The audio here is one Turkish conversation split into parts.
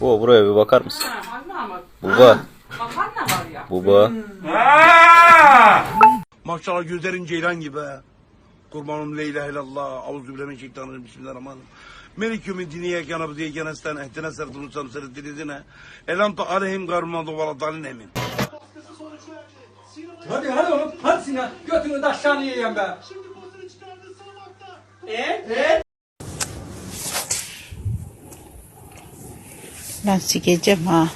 Bu buraya bir bakar mısın? Baba, Makarna var ya. baba. Maşallah gözlerin ceylan gibi. Kurbanım la ilahe illallah. Euzubillahimineşşeytanirracim. Bismillahirrahmanirrahim. Melik yevmi dini yekâne abdi yekâne estâne ehdine sertunu musam seret dilizine. Elam ta aleyhim garmadu ve dalin emin. Hadi hadi oğlum. Hadi Sinan. Götünü de aşağıya yiyeyim be. Ben sikeceğim ha.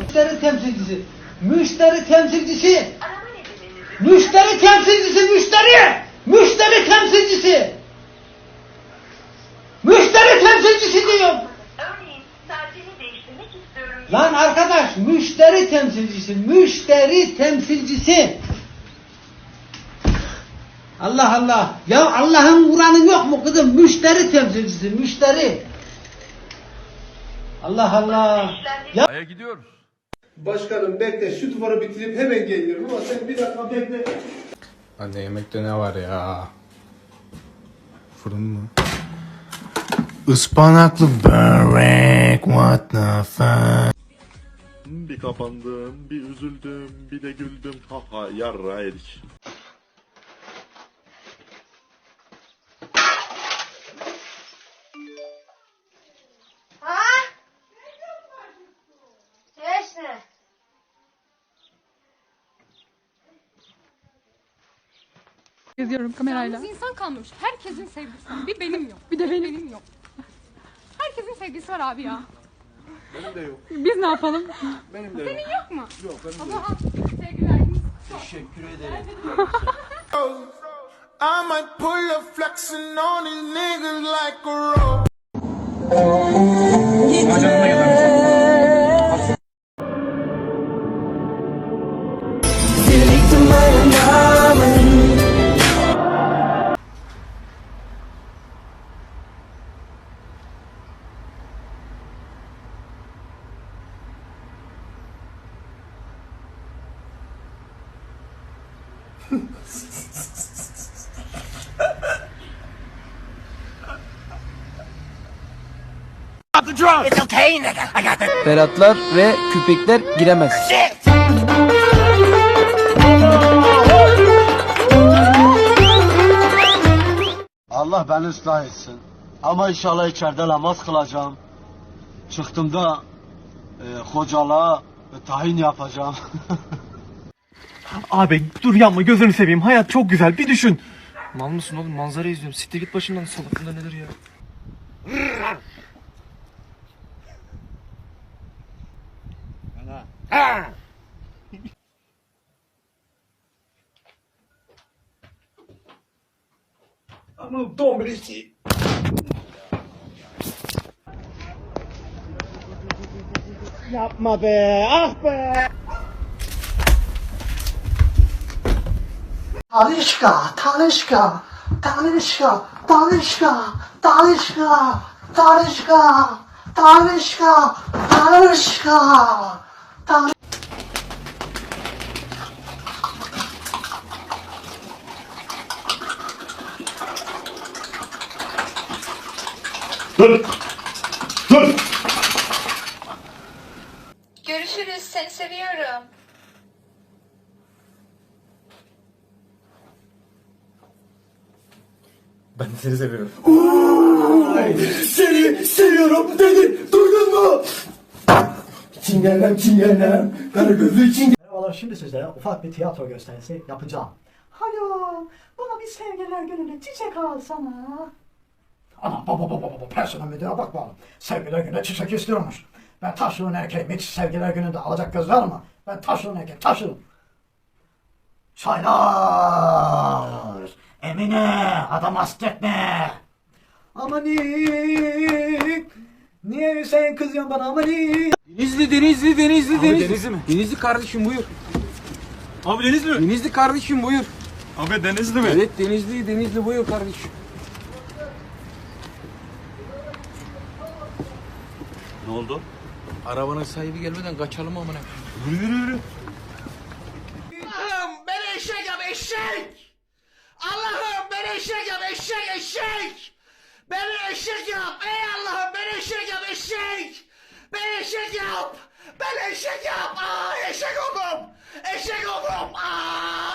Müşteri temsilcisi. Müşteri temsilcisi. Müşteri temsilcisi müşteri. Müşteri temsilcisi. Müşteri temsilcisi Lan arkadaş müşteri temsilcisi. Müşteri temsilcisi. Allah Allah. Ya Allah'ın Kur'an'ı yok mu kızım? Müşteri temsilcisi. Müşteri. Allah Allah. Ya Başkanım bekle şu duvarı bitirip hemen geliyorum ama sen bir dakika bekle. Anne yemekte ne var ya? Fırın mı? Ispanaklı börek what the fuck? Bir kapandım, bir üzüldüm, bir de güldüm. Ha ha yarra erik. Ha? Yaşlı. Geziyorum kamerayla. insan kalmamış. Herkesin sevgisi var. Bir benim yok. Bir de benim, yok. Herkesin sevgisi var abi ya. Benim de yok. Biz ne yapalım? Benim de Senin yok. mu? Yok benim de yok. Sevgiler. I might pull a flexing on these niggas like a rope. Beratlar ve küpekler giremez. Allah beni ıslah etsin. Ama inşallah içeride namaz kılacağım. Çıktığımda e, hocalığa e, tahin yapacağım. Abi dur yapma gözünü seveyim. Hayat çok güzel. Bir düşün. Mal mısın oğlum? Manzara izliyorum. Siktir git başımdan salak bunda nedir ya? Yapma be, ah be! Talişka, Talişka, Talişka, Talişka, Talişka, Talişka, Talişka, Talişka, Talişka. Görüşürüz. Seni seviyorum. Ben seni seviyorum. Seni seviyorum dedi, duydun mu? Çingenem çingenem, kara gözlü çingen. Merhabalar şimdi size ufak bir tiyatro gösterisi yapacağım. Alo, bana bir sevgililer gününe çiçek alsana. Ana baba baba baba personel müdüre bak bakalım. Sevgililer gününe çiçek istiyormuş. Ben taşlığın erkeğim hiç sevgililer gününde alacak kız var mı? Ben taşlığın erkeğim taşlığın. Çaylar. Emine adam hasretme. Amanik. Niye sen kızıyorsun bana amanik? Denizli, Denizli, Denizli, Denizli. Denizli mi? Denizli kardeşim buyur. Abi Denizli mi? Denizli kardeşim buyur. Abi Denizli mi? Evet Denizli, Denizli buyur kardeşim. Ne oldu? Arabanın sahibi gelmeden kaçalım amına. Yürü yürü yürü. Allah'ım beni eşek yap eşek! Allah'ım beni eşek yap eşek eşek! Beni eşek yap ey Allah'ım beni eşek yap eşek! Beni eşek yap! Beni eşek yap! Aa eşek oldum! Eşek oldum! Aa!